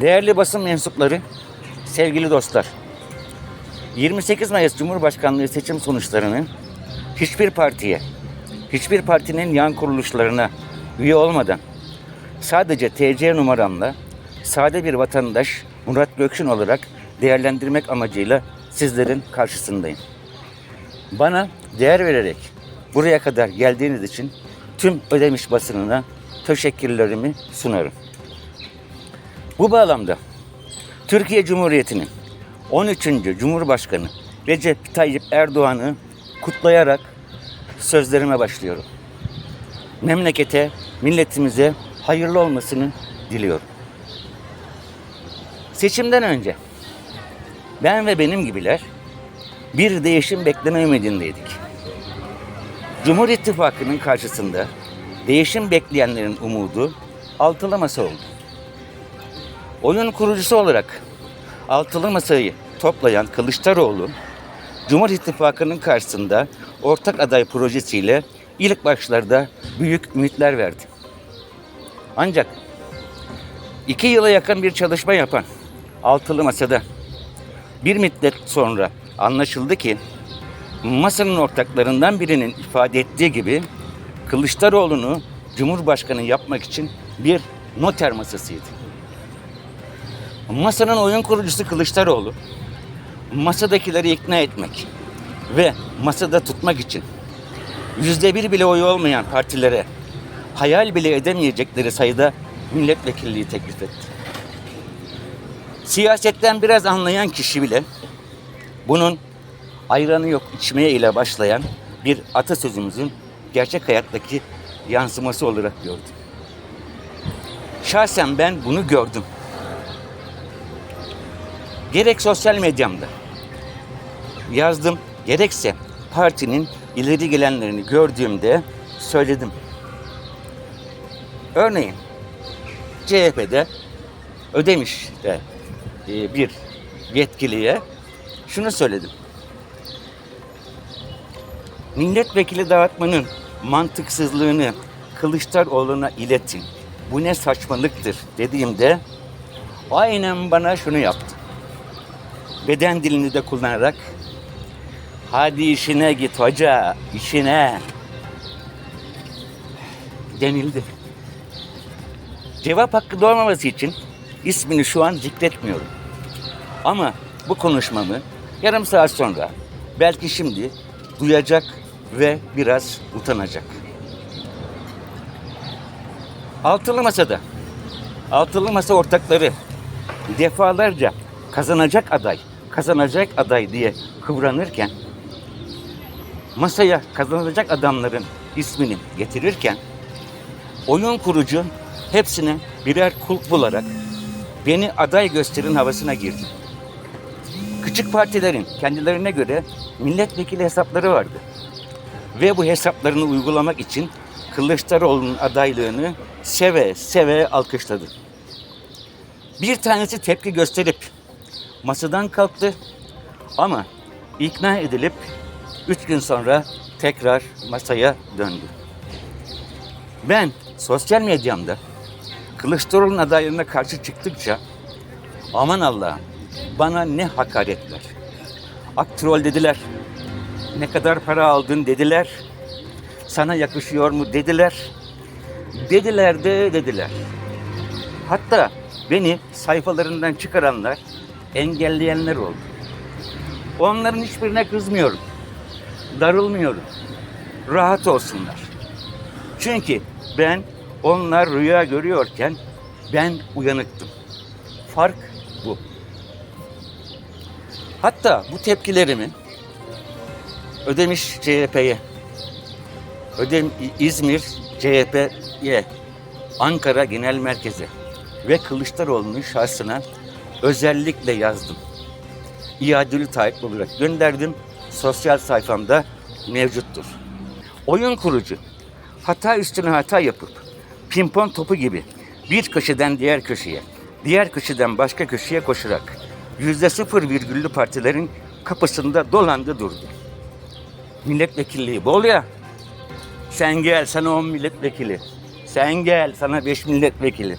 Değerli basın mensupları, sevgili dostlar. 28 Mayıs Cumhurbaşkanlığı seçim sonuçlarını hiçbir partiye, hiçbir partinin yan kuruluşlarına üye olmadan sadece TC numaramla sade bir vatandaş Murat Gökşin olarak değerlendirmek amacıyla sizlerin karşısındayım. Bana değer vererek buraya kadar geldiğiniz için tüm ödemiş basınına teşekkürlerimi sunarım. Bu bağlamda Türkiye Cumhuriyeti'nin 13. Cumhurbaşkanı Recep Tayyip Erdoğan'ı kutlayarak sözlerime başlıyorum. Memlekete, milletimize hayırlı olmasını diliyorum. Seçimden önce ben ve benim gibiler bir değişim bekleme ümidindeydik. Cumhur İttifakı'nın karşısında değişim bekleyenlerin umudu altılı oldu. Oyun kurucusu olarak altılı masayı toplayan Kılıçdaroğlu, Cumhur İttifakı'nın karşısında ortak aday projesiyle ilk başlarda büyük ümitler verdi. Ancak iki yıla yakın bir çalışma yapan altılı masada bir müddet sonra anlaşıldı ki masanın ortaklarından birinin ifade ettiği gibi Kılıçdaroğlu'nu Cumhurbaşkanı yapmak için bir noter masasıydı. Masanın oyun kurucusu Kılıçdaroğlu masadakileri ikna etmek ve masada tutmak için yüzde bir bile oyu olmayan partilere hayal bile edemeyecekleri sayıda milletvekilliği teklif etti. Siyasetten biraz anlayan kişi bile bunun ayranı yok içmeye ile başlayan bir atasözümüzün gerçek hayattaki yansıması olarak gördüm. Şahsen ben bunu gördüm. Gerek sosyal medyamda yazdım, gerekse partinin ileri gelenlerini gördüğümde söyledim. Örneğin CHP'de Ödemiş'te e, bir yetkiliye şunu söyledim. Milletvekili dağıtmanın mantıksızlığını Kılıçdaroğlu'na iletin. Bu ne saçmalıktır dediğimde aynen bana şunu yaptı. Beden dilini de kullanarak hadi işine git hoca işine denildi. Cevap hakkı doğmaması için ismini şu an zikretmiyorum. Ama bu konuşmamı yarım saat sonra belki şimdi duyacak ve biraz utanacak. Altılı Masa'da Altılı Masa ortakları defalarca kazanacak aday, kazanacak aday diye kıvranırken masaya kazanacak adamların ismini getirirken oyun kurucu hepsine birer kulp bularak beni aday gösterin havasına girdi. Küçük partilerin kendilerine göre milletvekili hesapları vardı. Ve bu hesaplarını uygulamak için Kılıçdaroğlu'nun adaylığını seve seve alkışladı. Bir tanesi tepki gösterip masadan kalktı ama ikna edilip üç gün sonra tekrar masaya döndü. Ben sosyal medyamda Kılıçdaroğlu'nun adaylığına karşı çıktıkça aman Allah'ım bana ne hakaretler. Aktrol dediler. Ne kadar para aldın dediler. Sana yakışıyor mu dediler. Dediler de dediler. Hatta beni sayfalarından çıkaranlar, engelleyenler oldu. Onların hiçbirine kızmıyorum. Darılmıyorum. Rahat olsunlar. Çünkü ben onlar rüya görüyorken ben uyanıktım. Fark bu. Hatta bu tepkilerimi Ödemiş CHP'ye, Ödem İzmir CHP'ye, Ankara Genel Merkezi ve Kılıçdaroğlu'nun şahsına özellikle yazdım. İadeli taahhüt olarak gönderdim. Sosyal sayfamda mevcuttur. Oyun kurucu hata üstüne hata yapıp pimpon topu gibi bir köşeden diğer köşeye, diğer köşeden başka köşeye koşarak yüzde sıfır virgüllü partilerin kapısında dolandı durdu. Milletvekilliği bol ya. Sen gel sana on milletvekili. Sen gel sana beş milletvekili.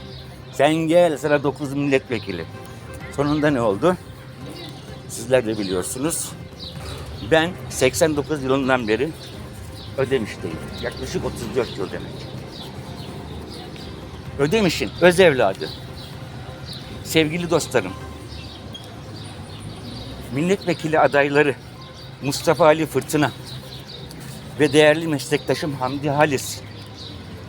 Sen gel sana 9 milletvekili. Sonunda ne oldu? Sizler de biliyorsunuz. Ben 89 yılından beri Ödemiş'teyim. Yaklaşık 34 yıl demek. Ödemiş'in öz evladı. Sevgili dostlarım. Milletvekili adayları Mustafa Ali Fırtına ve değerli meslektaşım Hamdi Halis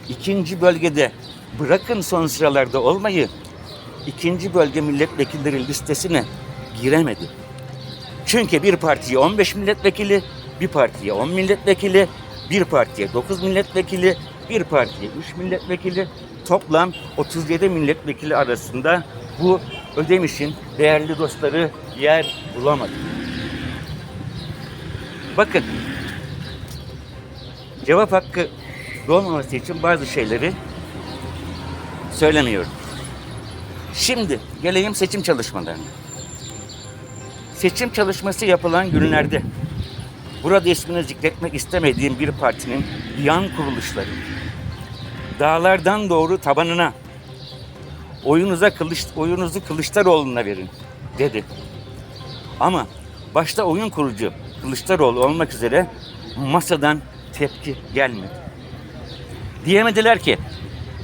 ikinci bölgede bırakın son sıralarda olmayı ikinci bölge milletvekilleri listesine giremedi. Çünkü bir partiye 15 milletvekili, bir partiye 10 milletvekili, bir partiye 9 milletvekili, bir partiye 3 milletvekili, toplam 37 milletvekili arasında bu Ödemiş'in değerli dostları yer bulamadı. Bakın, cevap hakkı doğmaması için bazı şeyleri söylemiyorum. Şimdi geleyim seçim çalışmalarına. Seçim çalışması yapılan günlerde burada ismini zikretmek istemediğim bir partinin yan kuruluşları dağlardan doğru tabanına oyunuza kılıç, oyunuzu Kılıçdaroğlu'na verin dedi. Ama başta oyun kurucu Kılıçdaroğlu olmak üzere masadan tepki gelmedi. Diyemediler ki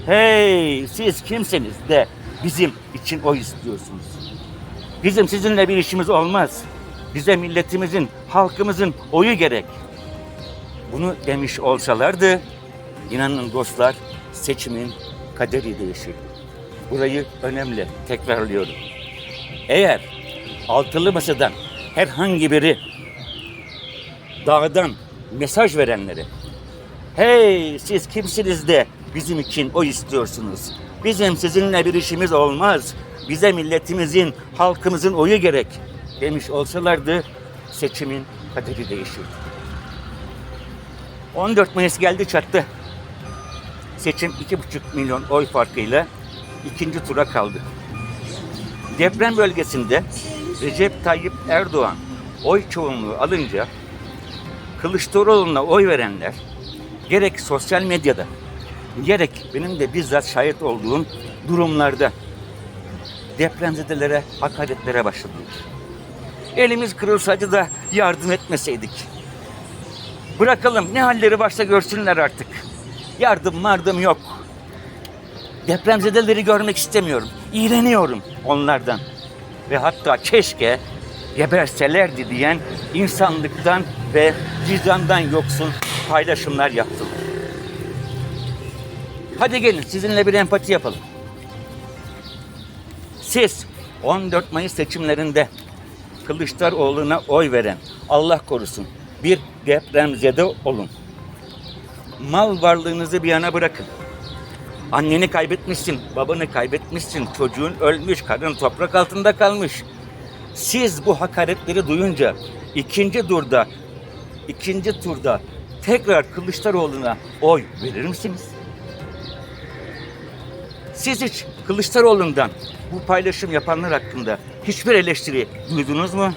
hey siz kimsiniz de bizim için oy istiyorsunuz. Bizim sizinle bir işimiz olmaz. Bize milletimizin, halkımızın oyu gerek. Bunu demiş olsalardı, inanın dostlar, seçimin kaderi değişirdi. Burayı önemli tekrarlıyorum. Eğer altılı masadan herhangi biri dağdan mesaj verenleri Hey siz kimsiniz de bizim için o istiyorsunuz. Bizim sizinle bir işimiz olmaz. Bize milletimizin, halkımızın oyu gerek demiş olsalardı seçimin kaderi değişirdi. 14 Mayıs geldi çattı. Seçim 2,5 milyon oy farkıyla ikinci tura kaldı. Deprem bölgesinde Recep Tayyip Erdoğan oy çoğunluğu alınca Kılıçdaroğlu'na oy verenler gerek sosyal medyada gerek benim de bizzat şahit olduğum durumlarda depremzedelere hakaretlere başladılar. Elimiz kırılsaydı da yardım etmeseydik. Bırakalım ne halleri varsa görsünler artık. Yardım mardım yok. Depremzedeleri görmek istemiyorum. İğreniyorum onlardan. Ve hatta keşke geberselerdi diyen insanlıktan ve vicdandan yoksun paylaşımlar yaptılar. Hadi gelin sizinle bir empati yapalım. Siz 14 Mayıs seçimlerinde Kılıçdaroğlu'na oy veren Allah korusun bir depremzede olun. Mal varlığınızı bir yana bırakın. Anneni kaybetmişsin, babanı kaybetmişsin, çocuğun ölmüş, karın toprak altında kalmış. Siz bu hakaretleri duyunca ikinci turda ikinci turda tekrar Kılıçdaroğlu'na oy verir misiniz? Siz hiç Kılıçdaroğlu'ndan bu paylaşım yapanlar hakkında hiçbir eleştiri duydunuz mu?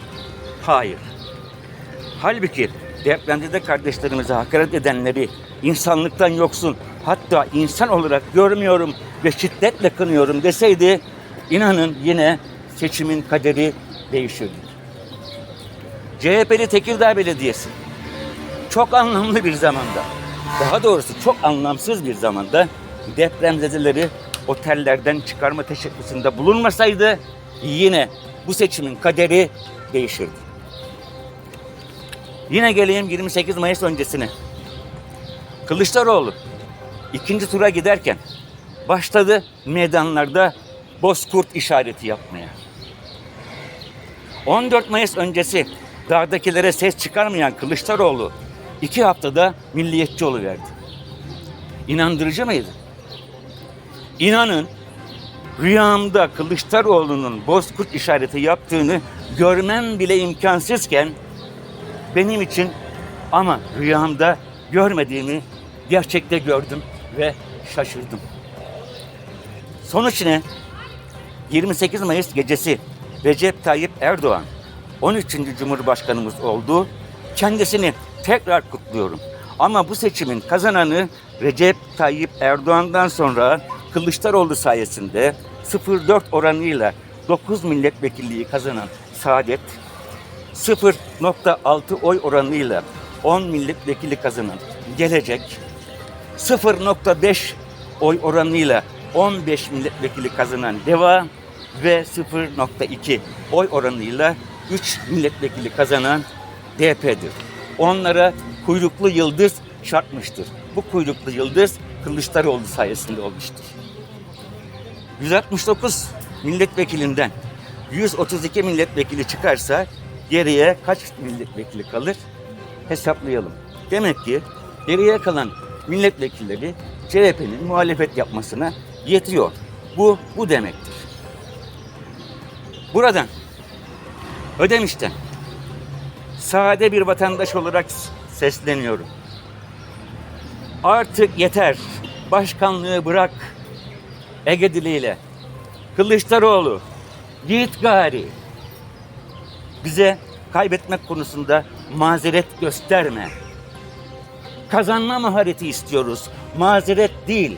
Hayır. Halbuki depremde de kardeşlerimize hakaret edenleri insanlıktan yoksun hatta insan olarak görmüyorum ve şiddetle kınıyorum deseydi inanın yine seçimin kaderi değişirdi. CHP'li Tekirdağ Belediyesi çok anlamlı bir zamanda, daha doğrusu çok anlamsız bir zamanda depremzedeleri otellerden çıkarma teşebbüsünde bulunmasaydı yine bu seçimin kaderi değişirdi. Yine geleyim 28 Mayıs öncesine. Kılıçdaroğlu ikinci tura giderken başladı meydanlarda bozkurt işareti yapmaya. 14 Mayıs öncesi dağdakilere ses çıkarmayan Kılıçdaroğlu iki haftada milliyetçi oluverdi. İnandırıcı mıydı? İnanın rüyamda Kılıçdaroğlu'nun bozkurt işareti yaptığını görmem bile imkansızken benim için ama rüyamda görmediğimi gerçekte gördüm ve şaşırdım. Sonuç ne? 28 Mayıs gecesi Recep Tayyip Erdoğan 13. Cumhurbaşkanımız oldu. Kendisini tekrar kutluyorum. Ama bu seçimin kazananı Recep Tayyip Erdoğan'dan sonra Kılıçdaroğlu sayesinde %0.04 oranıyla 9 milletvekilliği kazanan Saadet, 0.6 oy oranıyla 10 milletvekili kazanan Gelecek, 0.5 oy oranıyla 15 milletvekili kazanan Deva ve 0.2 oy oranıyla 3 milletvekili kazanan DP'dir. Onlara kuyruklu yıldız çarpmıştır. Bu kuyruklu yıldız Kılıçdaroğlu sayesinde olmuştur. 169 milletvekilinden 132 milletvekili çıkarsa geriye kaç milletvekili kalır? Hesaplayalım. Demek ki geriye kalan milletvekilleri CHP'nin muhalefet yapmasına yetiyor. Bu bu demektir. Buradan Ödemiş'ten sade bir vatandaş olarak sesleniyorum. Artık yeter. Başkanlığı bırak. Ege diliyle. Kılıçdaroğlu, git gari. Bize kaybetmek konusunda mazeret gösterme. Kazanma mahareti istiyoruz. Mazeret değil.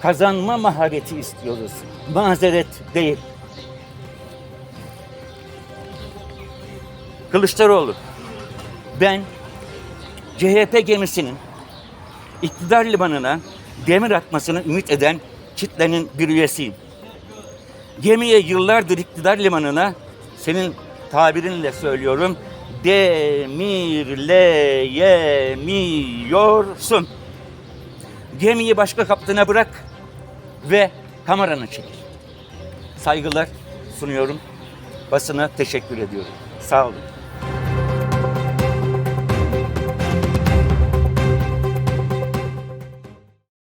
Kazanma mahareti istiyoruz. Mazeret değil. Kılıçdaroğlu, ben CHP gemisinin iktidar limanına demir atmasını ümit eden kitlenin bir üyesiyim. Gemiye yıllardır iktidar limanına senin tabirinle söylüyorum demirleyemiyorsun. Gemiyi başka kaptana bırak ve kameranı çekil. Saygılar sunuyorum. Basına teşekkür ediyorum. Sağ olun.